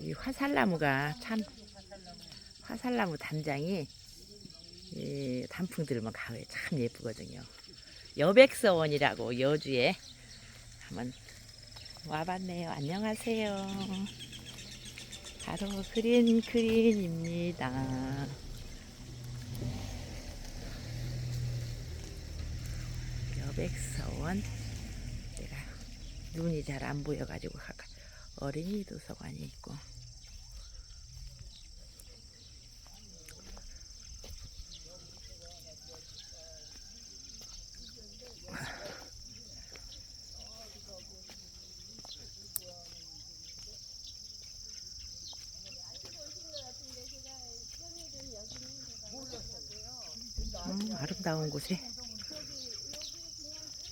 이 화살나무가 참 화살나무 단장이 이 단풍 들면 가을에 참 예쁘거든요. 여백서원이라고 여주에 한번 와봤네요. 안녕하세요. 바로 그린 그린입니다. 여백서원 내가 눈이 잘 안 보여가지고 어린이 도서관이 있고. 음, 아름다운 곳에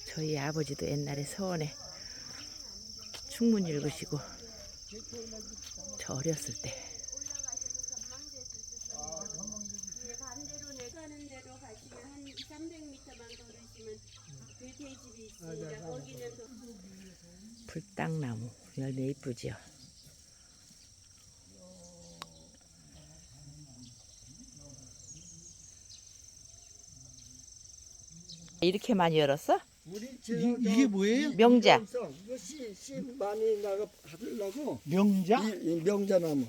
저희 아버지도 옛날에 서원에 충문 읽으시고 저 어렸을 때 반대로 내가는 대로 가시면 한 2, 300m만 걸으시면 불태집이 있습니다. 거기는 또 불당나무 열매 이쁘지요. 이렇게 많이 열었어? 우리 이, 이게 뭐예요? 명자. 이거 씨, 씨 많이 나가 받으려고 명자? 이, 이 명자나무.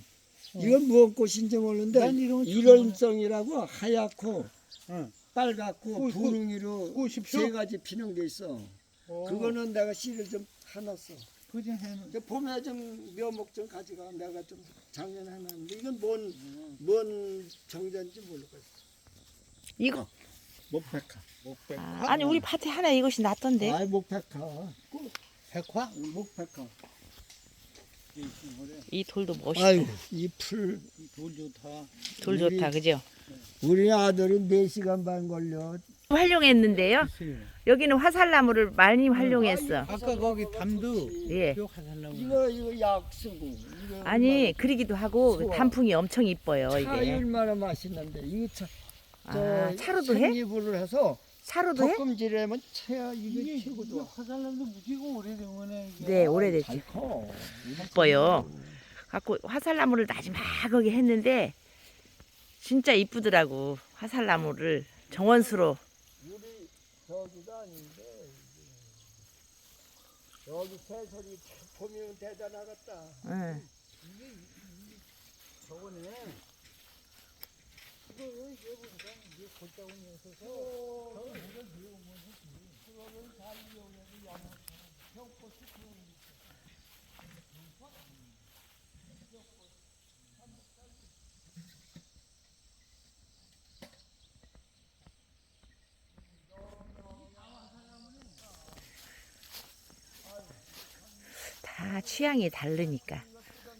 이건 무엇 꽃인지 모르는데 난 이런 거 처음 일월성이라고 하얗고 응. 빨갛고 꽃, 꽃, 분홍이로 꽃이표? 세 가지 피명돼 있어. 그거는 내가 씨를 좀 해놨어. 해는 근데 봄에 좀 묘목 좀 가져가. 내가 좀 작년에 해놨는데 이건 뭔, 뭔 정자인지 모르겠어. 이거 목백화. 목백화. 아, 아니 우리 밭에 하나 이것이 났던데. 아이 목백화. 백화? 목백화. 이 돌도 멋있다. 아유 이풀 돌 좋다. 돌 좋다, 그죠? 우리 아들이 4시간 반 걸려. 활용했는데요. 여기는 화살나무를 많이 활용했어. 아까 거기 담도 예. 이거 이거 약 쓰고. 이거 아니 그러기도 하고 좋아. 단풍이 엄청 이뻐요 차 이게. 얼마나 맛있는데 이거 차, 아, 차로도 해? 생잎으로 해서 차로도 해? 볶음질하면 차야 이게 이게 최고 좋아. 화살나무도 무지고 오래되면 이게. 네 오래됐지. 잘 커. 이뻐요. 갖고 화살나무를 마지막하게 했는데 진짜 이쁘더라고 화살나무를 정원수로. 우리 저기가 아닌데 이게. 여기 새소리 보면 대단하겠다. 응. 저거네. 다 취향이 다르니까.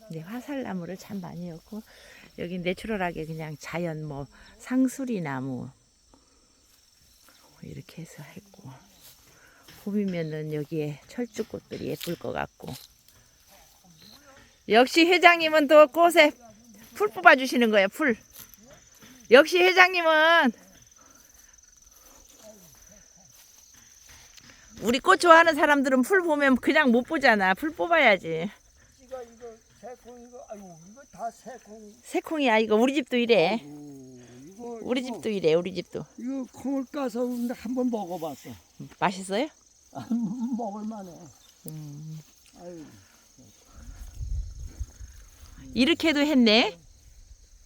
근데 화살나무를 참 많이 넣고 여기 내추럴하게 그냥 자연 뭐 상수리 나무 이렇게 해서 했고 봄이면은 여기에 철쭉꽃들이 예쁠 것 같고. 역시 회장님은 또 꽃에 풀 뽑아 주시는 거예요 풀. 역시 회장님은 우리 꽃 좋아하는 사람들은 풀 보면 그냥 못 보잖아. 풀 뽑아야지 새콩 이거 아유 이거 다 새콩. 새콩이야 이거 우리 집도 이래 오, 이거 우리 이거, 집도 이래 우리 집도 이거 콩을 까서 근데 한번 먹어봤어. 맛있어요? 아, 먹을만해. 음. 아유. 이렇게도 했네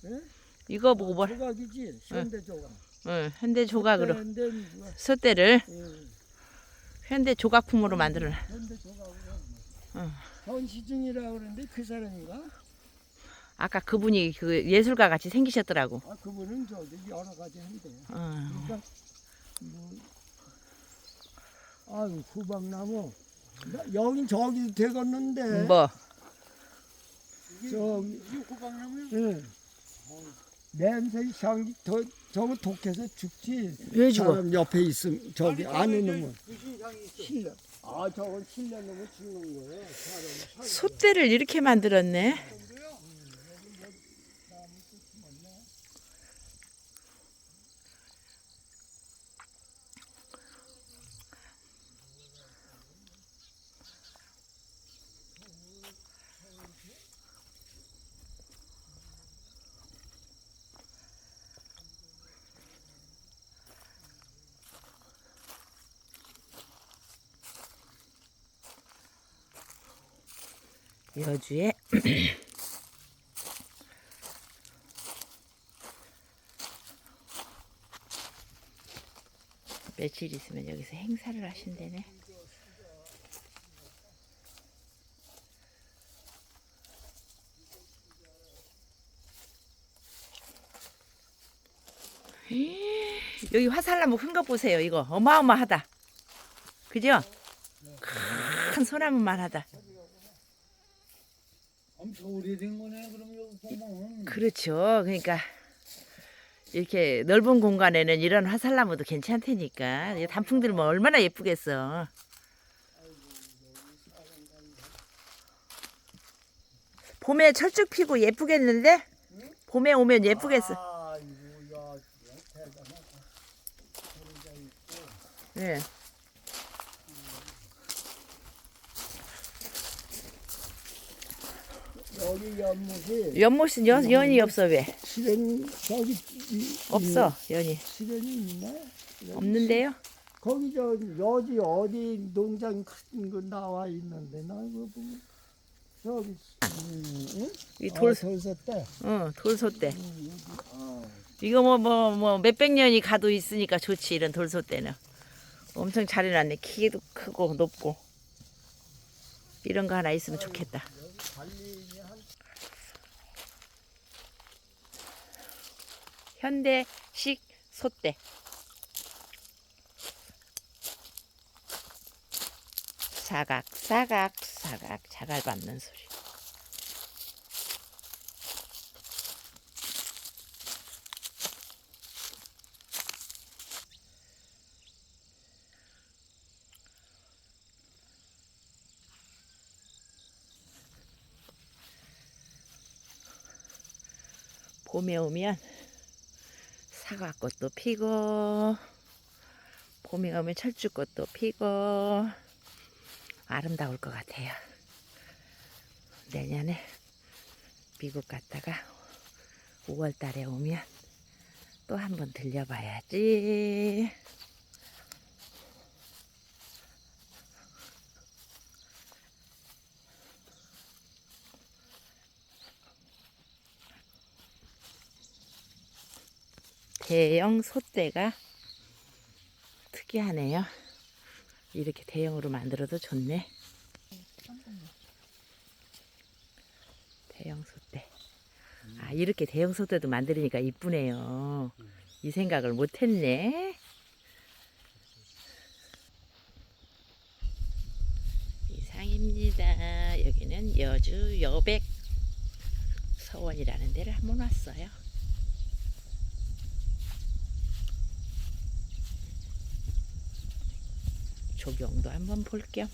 예? 이거 보고 뭘 조각이지 현대 조각. 응, 현대 조각으로 현대 뭐, 예, 현대 조각품으로 만들어 현대 조각으로. 응. 전시중이라 그러는데 그 사람인가? 아까 그분이 그 예술가 같이 생기셨더라고 아 그분은 저기 여러 가지 한대요. 어. 그러니까 뭐 아유 후방나무 나- 여긴 저기 되겠는데 뭐 저기 이 호박나무요? 예. 냄새 향기 더 저거 독해서 죽지. 왜 죽어? 사람 옆에 있음 저기 안에 넣으면 무슨 향이 있어? 아 저건 실려 넣으면 죽는 거예요. 사람. 솥대를 이렇게 만들었네 여 주에 며칠 있으면 여기서 행사를 하신대네. 여기 화살나무 큰 거 보세요. 이거 어마어마하다. 그죠? 큰 소나무만 하다. 엄청 오래된 거네. 그럼 여기 보면. 그렇죠. 그러니까 이렇게 넓은 공간에는 이런 화살나무도 괜찮다니까. 이 단풍 들면 얼마나 예쁘겠어. 봄에 철쭉 피고 예쁘겠는데? 봄에 오면 예쁘겠어. 아이고 야 대단하다. 예. 여기 연못이 연못은 연, 연이 없어 왜? 실은 저기 이- 없어 연이. 실은이 있네. 없는데요? 거기 저 여지 어디 농장 큰 거 나와 있는데 나 이거 보면 저기 음, 응? 이 아, 돌, 돌솥대. 어, 돌솥대. 아, 이거 뭐 뭐 뭐 몇백 년이 가도 있으니까 좋지 이런 돌솥대는. 엄청 잘 해놨네. 키도 크고 높고. 이런 거 하나 있으면 좋겠다. 현대식 솥대. 사각 사각 사각 자갈 밟는 소리. 봄에 오면 사과꽃도 피고 봄에 오면 철쭉꽃도 피고 아름다울 것 같아요. 내년에 미국 갔다가 5월 달에 오면 또 한 번 들려봐야지. 대형 솥대가 특이하네요. 이렇게 대형으로 만들어도 좋네. 대형 솥대. 아, 이렇게 대형 솥대도 만들으니까 이쁘네요. 이 생각을 못 했네. 이상입니다. 여기는 여주 여백 서원이라는 데를 한번 왔어요. 조경도 한번 볼겸